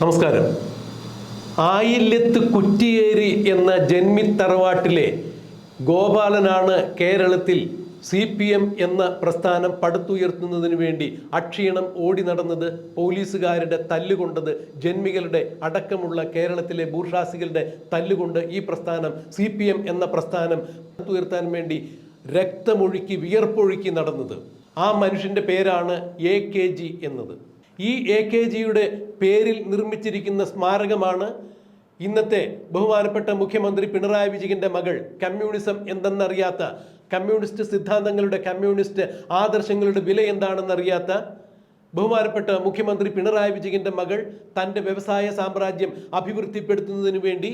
നമസ്കാരം. ആയില്യത്ത് കുറ്റിയേരി എന്ന ജന്മിത്തറവാട്ടിലെ ഗോപാലനാണ് കേരളത്തിൽ സി പി എം എന്ന പ്രസ്ഥാനം പടുത്തുയർത്തുന്നതിന് വേണ്ടി അക്ഷീണം ഓടി നടന്നത് പോലീസുകാരുടെ തല്ലുകൊണ്ടത് ജന്മികളുടെ അടക്കമുള്ള കേരളത്തിലെ ബൂർഷാസികളുടെ തല്ലുകൊണ്ട് ഈ പ്രസ്ഥാനം സി പി എം എന്ന പ്രസ്ഥാനം പടുത്തുയർത്താൻ വേണ്ടി രക്തമൊഴുക്കി വിയർപ്പൊഴുക്കി നടന്നത്. ആ മനുഷ്യന്റെ പേരാണ് എ കെ ജി എന്നത്. ഈ എ കെ ജിയുടെ പേരിൽ നിർമ്മിച്ചിരിക്കുന്ന സ്മാരകമാണ് ഇന്നത്തെ ബഹുമാനപ്പെട്ട മുഖ്യമന്ത്രി പിണറായി വിജയന്റെ മകൾ കമ്മ്യൂണിസം എന്തെന്നറിയാത്ത കമ്മ്യൂണിസ്റ്റ് സിദ്ധാന്തങ്ങളുടെ കമ്മ്യൂണിസ്റ്റ് ആദർശങ്ങളുടെ വില എന്താണെന്നറിയാത്ത ബഹുമാനപ്പെട്ട മുഖ്യമന്ത്രി പിണറായി വിജയന്റെ മകൾ തന്റെ വ്യവസായ സാമ്രാജ്യം അഭിവൃദ്ധിപ്പെടുത്തുന്നതിന് വേണ്ടി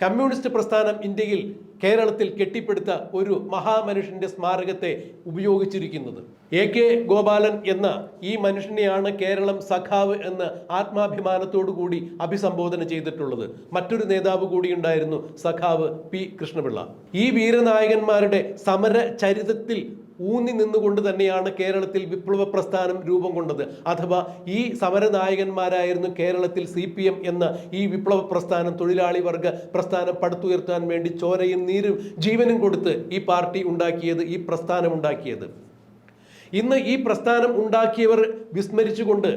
കമ്മ്യൂണിസ്റ്റ് പ്രസ്ഥാനം ഇന്ത്യയിൽ കേരളത്തിൽ കെട്ടിപ്പടുത്ത ഒരു മഹാമനുഷ്യന്റെ സ്മാരകത്തെ ഉപയോഗിച്ചിരിക്കുന്നത്. എ കെ ഗോപാലൻ എന്ന ഈ മനുഷ്യനെയാണ് കേരളം സഖാവ് എന്ന് ആത്മാഭിമാനത്തോടു കൂടി അഭിസംബോധന ചെയ്തിട്ടുള്ളത്. മറ്റൊരു നേതാവ് കൂടി ഉണ്ടായിരുന്നു സഖാവ് പി കൃഷ്ണപിള്ള. ഈ വീരനായകന്മാരുടെ സമര ചരിതത്തിൽ ഊന്നി നിന്നുകൊണ്ട് തന്നെയാണ് കേരളത്തിൽ വിപ്ലവ പ്രസ്ഥാനം രൂപം കൊണ്ടത്. അഥവാ ഈ സമരനായകന്മാരായിരുന്നു കേരളത്തിൽ സി പി എം എന്ന ഈ വിപ്ലവ പ്രസ്ഥാനം തൊഴിലാളി വർഗ പ്രസ്ഥാനം പടുത്തുയർത്താൻ വേണ്ടി ചോരയും നീരും ജീവനും കൊടുത്ത് ഈ പാർട്ടി ഉണ്ടാക്കിയത് ഈ പ്രസ്ഥാനം ഉണ്ടാക്കിയത്. ഇന്ന് ഈ പ്രസ്ഥാനം ഉണ്ടാക്കിയവർ വിസ്മരിച്ചുകൊണ്ട്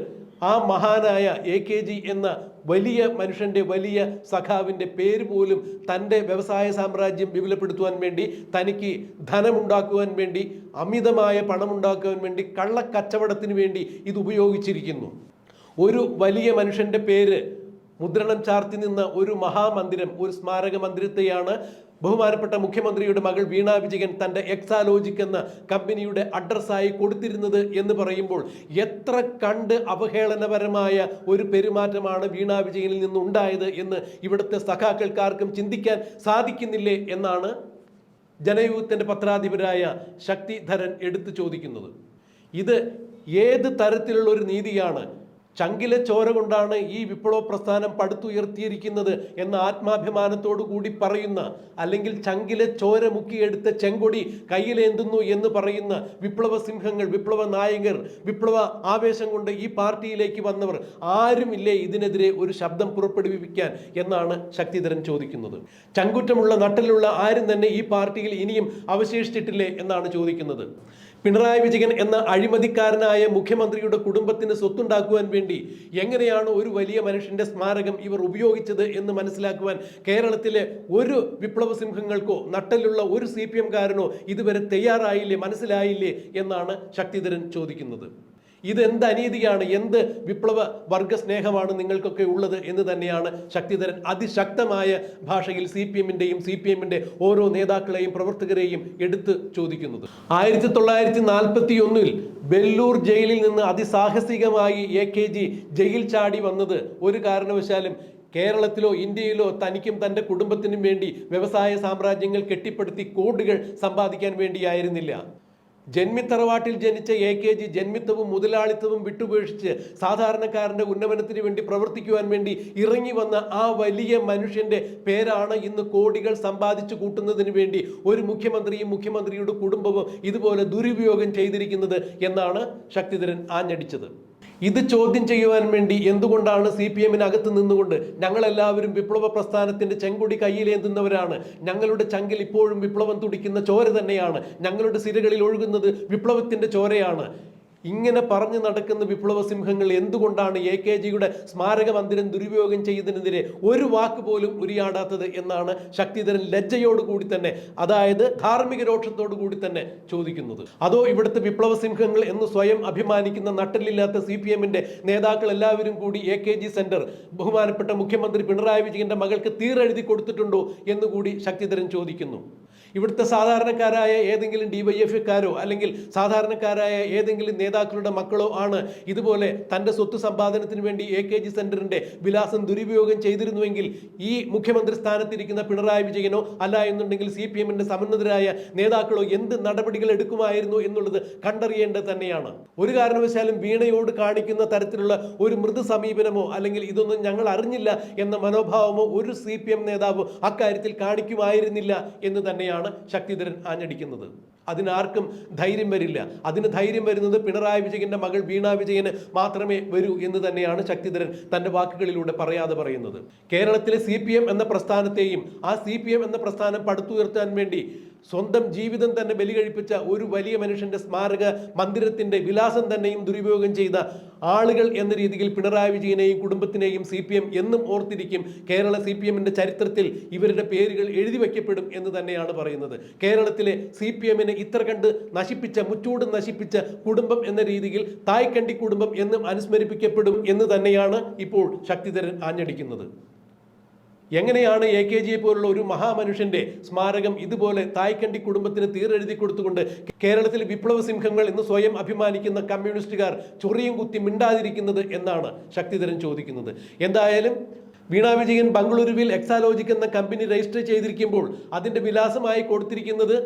ആ മഹാനായ എ കെ ജി എന്ന വലിയ മനുഷ്യന്റെ വലിയ സഖാവിന്റെ പേര് പോലും തന്റെ വ്യവസായ സാമ്രാജ്യം വിപുലപ്പെടുത്തുവാൻ വേണ്ടി തനിക്ക് ധനമുണ്ടാക്കുവാൻ വേണ്ടി അമിതമായ പണമുണ്ടാക്കുവാൻ വേണ്ടി കള്ളക്കച്ചവടത്തിന് വേണ്ടി ഇത് ഉപയോഗിച്ചിരിക്കുന്നു. ഒരു വലിയ മനുഷ്യന്റെ പേര് മുദ്രണം ചാർത്തി നിന്ന ഒരു മഹാമന്ദിരം ഒരു സ്മാരക മന്ദിരത്തെയാണ് ബഹുമാനപ്പെട്ട മുഖ്യമന്ത്രിയുടെ മകൾ വീണ വിജയൻ തന്റെ എക്സാലോജിക് എന്ന കമ്പനിയുടെ അഡ്രസ്സായി കൊടുത്തിരുന്നത് എന്ന് പറയുമ്പോൾ എത്ര കണ്ട് അവഹേളനപരമായ ഒരു പെരുമാറ്റമാണ് വീണ വിജയനിൽ നിന്നുണ്ടായത് എന്ന് ഇവിടുത്തെ സഖാക്കൾക്കാർക്കും ചിന്തിക്കാൻ സാധിക്കുന്നില്ലേ എന്നാണ് ജനയൂത്തിന്റെ പത്രാധിപരായ ശക്തിധരൻ എടുത്തു ചോദിക്കുന്നത്. ഇത് ഏത് തരത്തിലുള്ള ഒരു നീതിയാണ് ചങ്കിലെ ചോര കൊണ്ടാണ് ഈ വിപ്ലവ പ്രസ്ഥാനം പടുത്തുയർത്തിയിരിക്കുന്നത് എന്ന ആത്മാഭിമാനത്തോടു കൂടി പറയുന്ന അല്ലെങ്കിൽ ചങ്കിലെ ചോര മുക്കിയെടുത്ത ചെങ്കൊടി കയ്യിലേന്തുന്നു എന്ന് പറയുന്ന വിപ്ലവ സിംഹങ്ങൾ വിപ്ലവ നായകർ വിപ്ലവ ആവേശം കൊണ്ട് ഈ പാർട്ടിയിലേക്ക് വന്നവർ ആരുമില്ലേ ഇതിനെതിരെ ഒരു ശബ്ദം പുറപ്പെടുവിക്കാൻ എന്നാണ് ശക്തിധരൻ ചോദിക്കുന്നത്. ചങ്കുറ്റമുള്ള നട്ടിലുള്ള ആരും തന്നെ ഈ പാർട്ടിയിൽ ഇനിയും അവശേഷിച്ചിട്ടില്ലേ എന്നാണ് ചോദിക്കുന്നത്. പിണറായി വിജയൻ എന്ന അഴിമതിക്കാരനായ മുഖ്യമന്ത്രിയുടെ കുടുംബത്തിന് സ്വത്തുണ്ടാക്കുവാൻ വേണ്ടി എങ്ങനെയാണ് ഒരു വലിയ മനുഷ്യന്റെ സ്മാരകം ഇവർ ഉപയോഗിച്ചത് എന്ന് മനസ്സിലാക്കുവാൻ കേരളത്തിലെ ഒരു വിപ്ലവ സിംഹങ്ങൾക്കോ നട്ടലുള്ള ഒരു സി പി എംകാരനോ ഇതുവരെ തയ്യാറായില്ലേ മനസ്സിലായില്ലേ എന്നാണ് ശക്തിധരൻ ചോദിക്കുന്നത്. ഇത് എന്ത് അനീതിയാണ് എന്ത് വിപ്ലവ വർഗ സ്നേഹമാണ് നിങ്ങൾക്കൊക്കെ ഉള്ളത് എന്ന് തന്നെയാണ് ശക്തിധരൻ അതിശക്തമായ ഭാഷയിൽ സി പി എമ്മിന്റെയും സി പി എമ്മിന്റെ ഓരോ നേതാക്കളെയും പ്രവർത്തകരെയും എടുത്ത് ചോദിക്കുന്നത്. ആയിരത്തി തൊള്ളായിരത്തി നാൽപ്പത്തി ഒന്നിൽ ബെല്ലൂർ ജയിലിൽ നിന്ന് അതിസാഹസികമായി എ കെ ജി ജയിൽ ചാടി വന്നത് ഒരു കാരണവശാലും കേരളത്തിലോ ഇന്ത്യയിലോ തനിക്കും തന്റെ കുടുംബത്തിനും വേണ്ടി വ്യവസായ സാമ്രാജ്യങ്ങൾ കെട്ടിപ്പടുത്തി കോടികൾ സമ്പാദിക്കാൻ വേണ്ടിയായിരുന്നില്ല. ജന്മിത്തറവാട്ടിൽ ജനിച്ച എ കെ ജി ജന്മിത്തവും മുതലാളിത്തവും വിട്ടുപേക്ഷിച്ച് സാധാരണക്കാരന്റെ ഉന്നമനത്തിന് വേണ്ടി പ്രവർത്തിക്കുവാൻ വേണ്ടി ഇറങ്ങി വന്ന ആ വലിയ മനുഷ്യന്റെ പേരാണ് ഇന്ന് കോടികൾ സമ്പാദിച്ചു കൂട്ടുന്നതിന് വേണ്ടി ഒരു മുഖ്യമന്ത്രിയും മുഖ്യമന്ത്രിയുടെ കുടുംബവും ഇതുപോലെ ദുരുപയോഗം ചെയ്തിരിക്കുന്നത് എന്നാണ് ശക്തിധരൻ ആഞ്ഞടിച്ചത്. ഇത് ചോദ്യം ചെയ്യുവാൻ വേണ്ടി എന്തുകൊണ്ടാണ് സി പി എമ്മിനകത്ത് നിന്നുകൊണ്ട് ഞങ്ങളെല്ലാവരും വിപ്ലവ പ്രസ്ഥാനത്തിന്റെ ചെങ്കൊടി കയ്യിലേന്തുന്നവരാണ് ഞങ്ങളുടെ ചങ്കിൽ ഇപ്പോഴും വിപ്ലവം തുടിക്കുന്ന ചോര തന്നെയാണ്. ഞങ്ങളുടെ സിരകളിൽ ഒഴുകുന്നത് വിപ്ലവത്തിന്റെ ചോരയാണ്. ഇങ്ങനെ പറഞ്ഞു നടക്കുന്ന വിപ്ലവ സിംഹങ്ങൾ എന്തുകൊണ്ടാണ് എ കെ ജിയുടെ സ്മാരക മന്ദിരം ദുരുപയോഗം ചെയ്തതിനെതിരെ ഒരു വാക്ക് പോലും ഉരിയാടാത്തത് എന്നാണ് ശക്തിധരൻ ലജ്ജയോടുകൂടി തന്നെ അതായത് ധാർമ്മിക കൂടി തന്നെ ചോദിക്കുന്നത്. അതോ ഇവിടുത്തെ വിപ്ലവ സിംഹങ്ങൾ എന്ന് സ്വയം അഭിമാനിക്കുന്ന നട്ടലില്ലാത്ത സി പി എമ്മിന്റെ നേതാക്കൾ എല്ലാവരും കൂടി എ കെ ജി സെന്റർ ബഹുമാനപ്പെട്ട മുഖ്യമന്ത്രി പിണറായി വിജയന്റെ മകൾക്ക് തീരെഴുതി കൊടുത്തിട്ടുണ്ടോ എന്നുകൂടി ശക്തിധരൻ ചോദിക്കുന്നു. ഇവിടുത്തെ സാധാരണക്കാരായ ഏതെങ്കിലും ഡി വൈ ഡിവൈഎഫ്കാരോ അല്ലെങ്കിൽ സാധാരണക്കാരായ ഏതെങ്കിലും നേതാക്കളുടെ മക്കളോ ആണ് ഇതുപോലെ തന്റെ സ്വത്ത് സമ്പാദനത്തിന് വേണ്ടി എ കെ ജി സെന്ററിന്റെ വിലാസം ദുരുപയോഗം ചെയ്തിരുന്നുവെങ്കിൽ ഈ മുഖ്യമന്ത്രി സ്ഥാനത്തിരിക്കുന്ന പിണറായി വിജയനോ അല്ല എന്നുണ്ടെങ്കിൽ സി പി എമ്മിന്റെ സമന്നതരായ നേതാക്കളോ എന്ത് നടപടികൾ എടുക്കുമായിരുന്നു എന്നുള്ളത് കണ്ടറിയേണ്ടത് തന്നെയാണ്. ഒരു കാരണവശാലും വീണയോട് കാണിക്കുന്ന തരത്തിലുള്ള ഒരു മൃദു സമീപനമോ അല്ലെങ്കിൽ ഇതൊന്നും ഞങ്ങൾ അറിഞ്ഞില്ല എന്ന മനോഭാവമോ ഒരു സി നേതാവ് അക്കാര്യത്തിൽ കാണിക്കുമായിരുന്നില്ല എന്ന് തന്നെയാണ്. തന്നെയാണ് ശക്തിധരൻ ആഞ്ഞടിക്കുന്നത്. അതിനാർക്കും ധൈര്യം വരില്ല. അതിന് ധൈര്യം വരുന്നത് പിണറായി വിജയന്റെ മകൾ വീണ വിജയന് മാത്രമേ വരൂ എന്ന് തന്നെയാണ് ശക്തിധരൻ തന്റെ വാക്കുകളിലൂടെ പറയാതെ പറയുന്നത്. കേരളത്തിലെ സി എന്ന പ്രസ്ഥാനത്തെയും ആ സി എന്ന പ്രസ്ഥാനം പടുത്തുയർത്താൻ വേണ്ടി സ്വന്തം ജീവിതം തന്നെ ബലി കഴിപ്പിച്ച ഒരു വലിയ മനുഷ്യന്റെ സ്മാരക മന്ദിരത്തിന്റെ വിലാസം തന്നെയും ദുരുപയോഗം ചെയ്ത ആളുകൾ എന്ന രീതിയിൽ പിണറായി വിജയനെയും കുടുംബത്തിനെയും സി പി എം എന്നും ഓർത്തിരിക്കും. കേരള സി പി എമ്മിന്റെ ചരിത്രത്തിൽ ഇവരുടെ പേരുകൾ എഴുതി വയ്ക്കപ്പെടും എന്ന് തന്നെയാണ് പറയുന്നത്. കേരളത്തിലെ സി പി എമ്മിനെ ഇത്ര കണ്ട് നശിപ്പിച്ച മുറ്റൂട് നശിപ്പിച്ച കുടുംബം എന്ന രീതിയിൽ തായ്ക്കണ്ടി കുടുംബം എന്നും അനുസ്മരിപ്പിക്കപ്പെടും എന്ന് തന്നെയാണ് ഇപ്പോൾ ശക്തിധരൻ ആഞ്ഞടിക്കുന്നത്. എങ്ങനെയാണ് എ കെ ജിയെ പോലുള്ള ഒരു മഹാമനുഷ്യന്റെ സ്മാരകം ഇതുപോലെ തായ്ക്കണ്ടി കുടുംബത്തിന് തീരെഴുതി കൊടുത്തുകൊണ്ട് കേരളത്തിൽ വിപ്ലവ സിംഹങ്ങൾ എന്ന് സ്വയം അഭിമാനിക്കുന്ന കമ്മ്യൂണിസ്റ്റുകാർ ചൊറിയും കുത്തി മിണ്ടാതിരിക്കുന്നത് എന്നാണ് ശക്തിധരൻ ചോദിക്കുന്നത്. എന്തായാലും വീണ വിജയൻ ബംഗളൂരുവിൽ എക്സാലോജിക് എന്ന കമ്പനി രജിസ്റ്റർ ചെയ്തിരിക്കുമ്പോൾ അതിന്റെ വിലാസമായി കൊടുത്തിരിക്കുന്നത്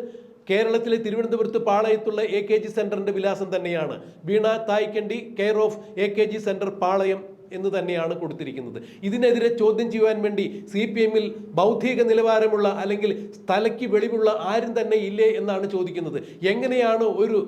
കേരളത്തിലെ തിരുവനന്തപുരത്ത് പാളയത്തുള്ള എ കെ ജി സെന്ററിന്റെ വിലാസം തന്നെയാണ്. Veena Thaikandi care of A K G centre Palayam. എന്ന് തന്നെയാണ് കൊടുത്തിരിക്കുന്നത്. ഇതിനെതിരെ ചോദ്യം ചെയ്യുവാൻ വേണ്ടി സി പി എമ്മിൽ ബൗദ്ധിക നിലവാരമുള്ള അല്ലെങ്കിൽ സ്ഥലയ്ക്ക് വെളിവുള്ള ആരും തന്നെ ഇല്ലേ എന്നാണ് ചോദിക്കുന്നത്. എങ്ങനെയാണ് ഒരു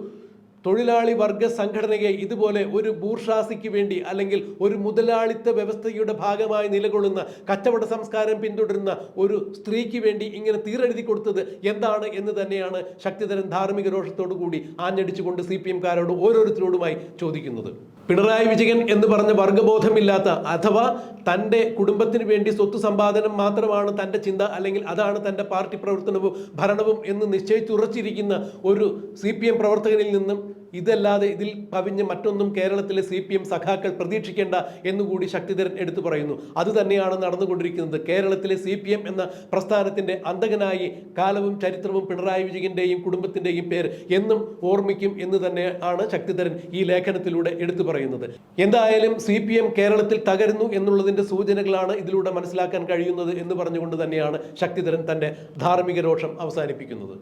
തൊഴിലാളി വർഗ സംഘടനയെ ഇതുപോലെ ഒരു ബൂർഷാസിക്ക് വേണ്ടി അല്ലെങ്കിൽ ഒരു മുതലാളിത്ത വ്യവസ്ഥയുടെ ഭാഗമായി നിലകൊള്ളുന്ന കച്ചവട സംസ്കാരം പിന്തുടരുന്ന ഒരു സ്ത്രീക്ക് വേണ്ടി ഇങ്ങനെ തീരെഴുതി കൊടുത്തത് എന്താണ് എന്ന് തന്നെയാണ് ശക്തിധരൻ ധാർമ്മിക രോഷത്തോടു കൂടി ആഞ്ഞടിച്ചുകൊണ്ട് സി പി എംകാരോട് ഓരോരുത്തരോടുമായി ചോദിക്കുന്നത്. പിണറായി വിജയൻ എന്ന് പറഞ്ഞ വർഗബോധമില്ലാത്ത അഥവാ തന്റെ കുടുംബത്തിന് വേണ്ടി സ്വത്ത് സമ്പാദനം മാത്രമാണ് തന്റെ ചിന്ത അല്ലെങ്കിൽ അതാണ് തന്റെ പാർട്ടി പ്രവർത്തനവും ഭരണവും എന്ന് നിശ്ചയിച്ചുറച്ചിരിക്കുന്ന ഒരു സി പി എം പ്രവർത്തകനിൽ നിന്നും ഇതല്ലാതെ ഇതിൽ കവിഞ്ഞ് മറ്റൊന്നും കേരളത്തിലെ സി പി എം സഖാക്കൾ പ്രതീക്ഷിക്കേണ്ട എന്നുകൂടി ശക്തിധരൻ എടുത്തു പറയുന്നു. അത് തന്നെയാണ് നടന്നുകൊണ്ടിരിക്കുന്നത്. കേരളത്തിലെ സി പി എം എന്ന പ്രസ്ഥാനത്തിന്റെ അന്തകനായി കാലവും ചരിത്രവും പിണറായി വിജയന്റെയും കുടുംബത്തിന്റെയും പേര് എന്നും ഓർമ്മിക്കും എന്ന് തന്നെയാണ് ശക്തിധരൻ ഈ ലേഖനത്തിലൂടെ എടുത്തു പറയുന്നത്. എന്തായാലും സി പി എം കേരളത്തിൽ തകരുന്നു എന്നുള്ളതിന്റെ സൂചനകളാണ് ഇതിലൂടെ മനസ്സിലാക്കാൻ കഴിയുന്നത് എന്ന് പറഞ്ഞുകൊണ്ട് തന്നെയാണ് ശക്തിധരൻ തന്റെ ധാർമ്മിക രോഷം അവസാനിപ്പിക്കുന്നത്.